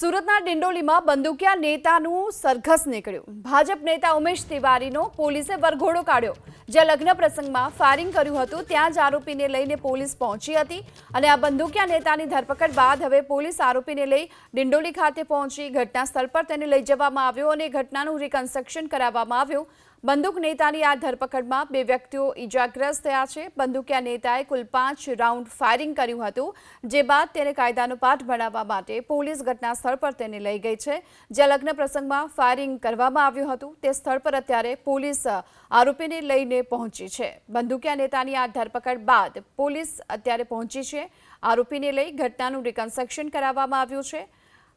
સુરતના ડિંડોલીમાં બંદૂકિયા નેતાનું સરઘસ નીકળ્યું. ભાજપ નેતા ઉમેશ તિવારીનો પોલીસે વરઘોડો કાઢ્યો. જ્યાં લગ્ન પ્રસંગમાં ફાયરિંગ કર્યું હતું, ત્યાં જ આરોપીને લઈને પોલીસ પહોંચી હતી અને આ બંદૂકિયા નેતાની ધરપકડ બાદ હવે પોલીસ આરોપીને લઈ ડિંડોલી ખાતે પહોંચી ઘટના સ્થળ પર તેને લઈ જવામાં આવ્યો અને ઘટનાનું રિકન્સ્ટ્રક્શન કરાવવામાં આવ્યું. બંદૂક નેતાની આ ધરપકડમાં બે વ્યક્તિઓ ઈજાગ્રસ્ત થયા છે. બંદૂકિયા નેતાએ કુલ પાંચ રાઉન્ડ ફાયરિંગ કર્યું હતું, જે બાદ તેને કાયદાનો પાઠ ભણાવવા માટે પોલીસ ઘટના સ્થળ પર તેને લઈ ગઈ છે. જ્યાં લગ્ન પ્રસંગમાં ફાયરિંગ કરવામાં આવ્યું હતું, તે સ્થળ પર અત્યારે પોલીસ આરોપીને લઈને પહોંચી છે. બંદૂકિયા નેતાની આ ધરપકડ બાદ પોલીસ અત્યારે પહોંચી છે. આરોપીને લઈ ઘટનાનું રિકન્સ્ટ્રક્શન કરાવવામાં આવ્યું છે.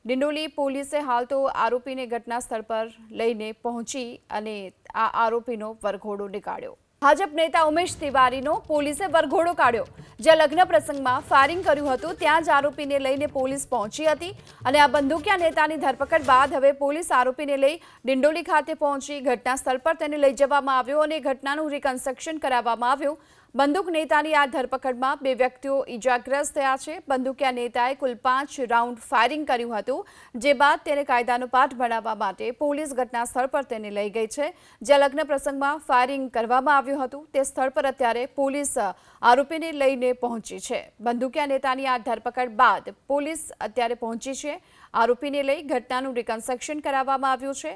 ડિંડોલી પોલીસે હાલ તો આરોપીને ઘટના સ્થળ પર લઈને પહોંચી અને આ આરોપીનો વરઘોડો નીકાળ્યો. ભાજપ નેતા ઉમેશ તિવારીનો પોલીસે વરઘોડો કાઢ્યો. જ્યાં લગ્ન પ્રસંગમાં ફાયરિંગ કર્યું હતું, ત્યાં જ આરોપીને લઈને પોલીસ પહોંચી હતી અને આ બંદૂકિયા નેતાની ધરપકડ બાદ હવે પોલીસ આરોપીને લઈ ડિંડોલી ખાતે પહોંચી ઘટના સ્થળ પર તેને લઈ જવામાં આવ્યો અને ઘટનાનું રિકન્સ્ટ્રક્શન કરાવવામાં આવ્યું. બંદૂક નેતાની આ ધરપકડમાં બે વ્યક્તિઓ ઈજાગ્રસ્ત થયા છે. બંદૂકિયા નેતાએ કુલ પાંચ રાઉન્ડ ફાયરિંગ કર્યું હતું, જે બાદ તેને કાયદાનો પાઠ ભણાવવા માટે પોલીસ ઘટના સ્થળ પર તેને લઈ ગઈ છે. જ્યાં લગ્ન પ્રસંગમાં ફાયરિંગ કરવામાં આવ્યું હતું. તે સ્થળ પર અત્યારે પોલીસ આરોપીને લઈને પહોંચી છે. બંદૂકિયા નેતાની આ ધરપકડ બાદ પોલીસ અત્યારે પહોંચી છે. આરોપીને લઈ ઘટનાનું રિકન્સ્ટ્રક્શન કરાવવામાં આવ્યું છે.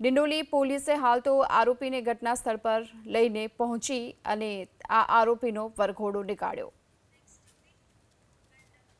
ડિંડોલી પોલીસે હાલ તો આરોપીને ઘટના સ્થળ પર લઈને પહોંચી અને આ આરોપીનો વરઘોડો નીકાળ્યો.